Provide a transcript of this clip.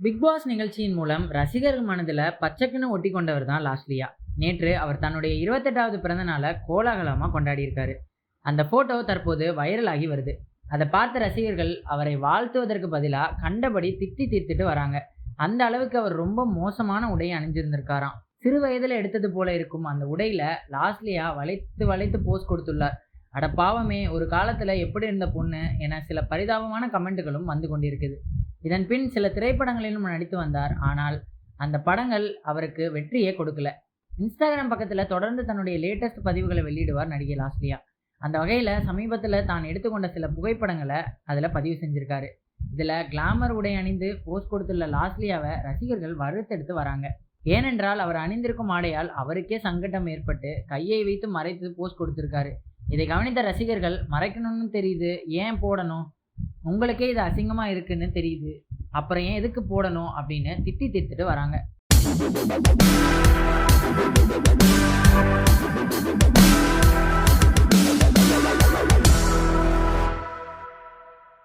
Big pass நிகழ்ச்சியின் மூலம் ரசிகர்கள் மனதில் பச்சைக்குன்னு ஒட்டி கொண்டவர் தான் லாஸ்லியா நேற்று அவர் தன்னுடைய இருபத்தெட்டாவது பிறந்த நாளை கோலாகலமாக கொண்டாடியிருக்காரு அந்த ஃபோட்டோ தற்போது வைரலாகி வருது. அதை பார்த்த ரசிகர்கள் அவரை வாழ்த்துவதற்கு பதிலாக கண்டபடி திட்டி தீர்த்துட்டு வராங்க. அந்த அளவுக்கு அவர் ரொம்ப மோசமான உடையை அணிஞ்சிருந்திருக்காராம். சிறு வயதில் எடுத்தது போல இருக்கும் அந்த உடையில லாஸ்லியா வளைத்து வளைத்து போஸ் கொடுத்துள்ளார். அட பாவமே ஒரு காலத்தில் எப்படி இருந்த பொண்ணு என சில பரிதாபமான கமெண்ட்டுகளும் வந்து கொண்டிருக்குது. இதன் பின் சில திரைப்படங்களிலும் நடித்து வந்தார். ஆனால் அந்த படங்கள் அவருக்கு வெற்றியே கொடுக்கல. இன்ஸ்டாகிராம் பக்கத்தில் தொடர்ந்து தன்னுடைய லேட்டஸ்ட் பதிவுகளை வெளியிடுவார் நடிகை லாஸ்லியா. அந்த வகையில் சமீபத்தில் தான் எடுத்துக்கொண்ட சில புகைப்படங்களை அதில் பதிவு செஞ்சுருக்காரு. இதில் கிளாமர் உடை அணிந்து போஸ்ட் கொடுத்துள்ள லாஸ்லியாவை ரசிகர்கள் வறுத்தெடுத்து வராங்க. ஏனென்றால் அவர் அணிந்திருக்கும் ஆடையால் அவருக்கே சங்கடம் ஏற்பட்டு கையை வைத்து மறைத்து போஸ்ட் கொடுத்துருக்காரு. இதை கவனித்த ரசிகர்கள் மறைக்கணும்னு தெரியுது ஏன் போடணும்? உங்களுக்கே இது அசிங்கமாக இருக்குன்னு தெரியுது. அப்புறம் ஏன் எதுக்கு போடணும் அப்படின்னு திட்டி திட்டுட்டு வராங்க.